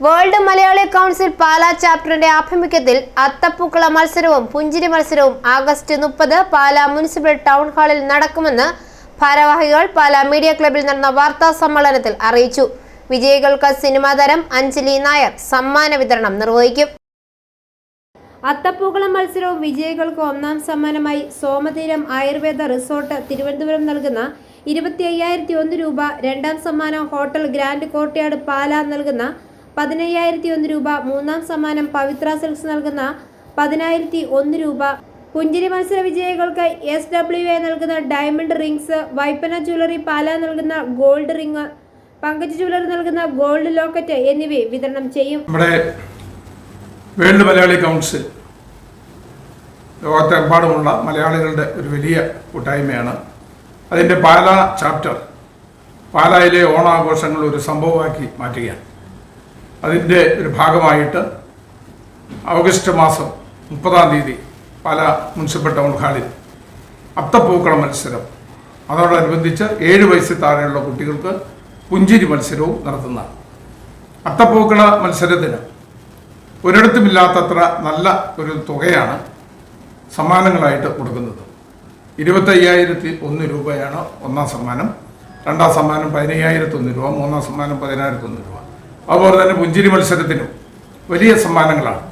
World Malayali council Pala ചാപ്റ്ററിന്റെ ആഭിമുഖ്യത്തിൽ അത്തപ്പൂക്കള മത്സരവും പുഞ്ചിരി മത്സരവും ആഗസ്റ്റ് മുപ്പത് പാലാ മുനിസിപ്പൽ ടൗൺ ഹാളിൽ നടക്കുമെന്ന് ഭാരവാഹികൾ പാലാ മീഡിയ ക്ലബിൽ നടന്ന വാർത്താ സമ്മേളനത്തിൽ അറിയിച്ചു. വിജയികൾക്ക് സിനിമാ താരം അഞ്ജലി നായർ സമ്മാന വിതരണം നിർവഹിക്കും. അത്തപ്പൂക്കള മത്സരവും വിജയികൾക്ക് ഒന്നാം സമ്മാനമായി സോമതീരം ആയുർവേദ റിസോർട്ട് തിരുവനന്തപുരം നൽകുന്ന ഇരുപത്തി അയ്യായിരത്തി ഒന്ന് രൂപ രണ്ടാം സമ്മാനം ഹോട്ടൽ ഗ്രാൻഡ് കോർട്ട്യാർഡ് പാലാ നൽകുന്ന പതിനയ്യായിരത്തി ഒന്ന് രൂപ മൂന്നാം സമ്മാനം പവിത്ര സിൽക്സ് നൽകുന്ന പതിനായിരത്തി ഒന്ന് രൂപ. പുഞ്ചിരി മത്സര വിജയികൾക്ക് എസ് ഡബ്ല്യു എ നൽകുന്ന ഡയമണ്ട് റിംഗ്സ് വൈപ്പന ജ്വല്ലറി പാല നൽകുന്ന ഗോൾഡ് റിംഗ് പങ്കജ് ജ്വല്ലറി നൽകുന്ന ഗോൾഡ് ലോക്കറ്റ് എന്നിവ വിതരണം ചെയ്യും. നമ്മുടെ വേൾഡ് മലയാളി കൗൺസിൽ ലോകത്തെമ്പാടുമുള്ള മലയാളികളുടെ ഒരു വലിയ കൂട്ടായ്മയാണ്. അതിന്റെ പാല ചാപ്റ്റർ പാലായിലെ ഓണാഘോഷങ്ങൾ ഒരു സംഭവമാക്കി മാറ്റുകയാണ്. അതിന്റെ ഒരു ഭാഗമായിട്ട് ഓഗസ്റ്റ് മാസം മുപ്പതാം തീയതി പല മുനിസിപ്പൽ ടൗൺ ഹാളിൽ അത്തപ്പൂക്കള മത്സരം. അതോടനുബന്ധിച്ച് ഏഴ് വയസ്സിൽ താഴെയുള്ള കുട്ടികൾക്ക് പുഞ്ചിരി മത്സരവും നടത്തുന്നതാണ്. അത്തപ്പൂക്കള മത്സരത്തിന് ഒരിടത്തുമില്ലാത്തത്ര നല്ല ഒരു തുകയാണ് സമ്മാനങ്ങളായിട്ട് കൊടുക്കുന്നത്. ഇരുപത്തയ്യായിരത്തി ഒന്ന് രൂപയാണ് ഒന്നാം സമ്മാനം രണ്ടാം സമ്മാനം പതിനയ്യായിരത്തി ഒന്ന് രൂപ മൂന്നാം സമ്മാനം പതിനായിരത്തി ഒന്ന് രൂപ. അതുപോലെ തന്നെ പുഞ്ചിരി മത്സരത്തിനും വലിയ സമ്മാനങ്ങളാണ്.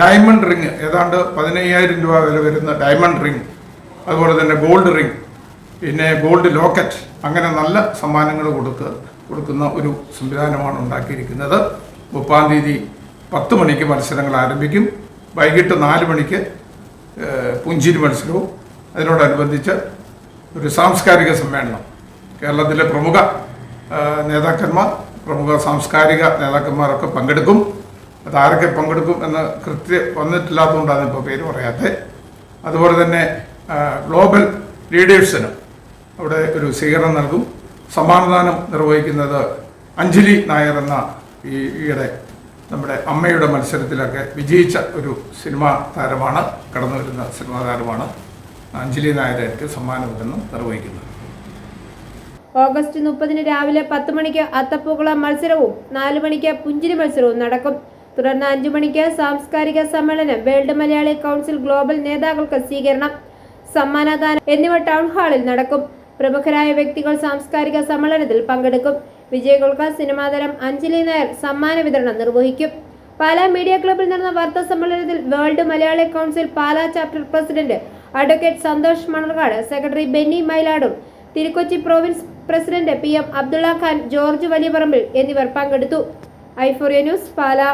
ഡയമണ്ട് റിങ് ഏതാണ്ട് പതിനയ്യായിരം രൂപ വില വരുന്ന ഡയമണ്ട് റിങ് അതുപോലെ തന്നെ ഗോൾഡ് റിങ് പിന്നെ ഗോൾഡ് ലോക്കറ്റ് അങ്ങനെ നല്ല സമ്മാനങ്ങൾ കൊടുക്കുക കൊടുക്കുന്ന ഒരു സംവിധാനമാണ് ഉണ്ടാക്കിയിരിക്കുന്നത്. മുപ്പാം തീയതി പത്ത് മണിക്ക് മത്സരങ്ങൾ ആരംഭിക്കും. വൈകിട്ട് നാല് മണിക്ക് പുഞ്ചിരി മത്സരവും. അതിനോടനുബന്ധിച്ച് ഒരു സാംസ്കാരിക സമ്മേളനം. കേരളത്തിലെ പ്രമുഖ നേതാക്കന്മാർ പ്രമുഖ സാംസ്കാരിക നേതാക്കന്മാരൊക്കെ പങ്കെടുക്കും. അത് ആരൊക്കെ പങ്കെടുക്കും എന്ന് കൃത്യ വന്നിട്ടില്ലാത്തതുകൊണ്ടാണ് ഇപ്പോൾ പേര് പറയാത്തത്. അതുപോലെ തന്നെ ഗ്ലോബൽ ലീഡേഴ്സിനും അവിടെ ഒരു സ്വീകരണം നൽകും. സമ്മാനദാനം നിർവഹിക്കുന്നത് അഞ്ജലി നായർ എന്ന ഈ ഈയിടെ നമ്മുടെ അമ്മയുടെ മത്സരത്തിലൊക്കെ വിജയിച്ച ഒരു സിനിമാ താരമാണ് കടന്നു വരുന്ന സിനിമാ താരമാണ്. അഞ്ജലി നായരായിട്ട് സമ്മാനം ഇടുന്നു നിർവഹിക്കുന്നത്. ഓഗസ്റ്റ് മുപ്പതിന് രാവിലെ പത്ത് മണിക്ക് അത്തപ്പൂക്കള മത്സരവും നാല് മണിക്ക് പുഞ്ചിരി മത്സരവും നടക്കും. തുടർന്ന് അഞ്ചു മണിക്ക് സാംസ്കാരിക സമ്മേളനം വേൾഡ് മലയാളി കൗൺസിൽ ഗ്ലോബൽ നേതാക്കൾക്ക് സ്വീകരണം സമ്മാനദാനം എന്നിവ ടൗൺ ഹാളിൽ നടക്കും. പ്രമുഖരായ വ്യക്തികൾ സാംസ്കാരിക സമ്മേളനത്തിൽ പങ്കെടുക്കും. വിജയികൾക്ക് സിനിമാതരം അഞ്ജലി നായർ സമ്മാന വിതരണം നിർവഹിക്കും. പാലാ മീഡിയ ക്ലബിൽ നടന്ന വാർത്താ സമ്മേളനത്തിൽ world Malayali council Pala chapter president advocate Santhosh Manarcad secretary Benny മൈലാടും Thirukochi province president P M Abdulla Khan George Valiyaparambil എന്നിവർ പങ്കെടുത്തു. ഐഫോറിയ ന്യൂസ് പാലാ.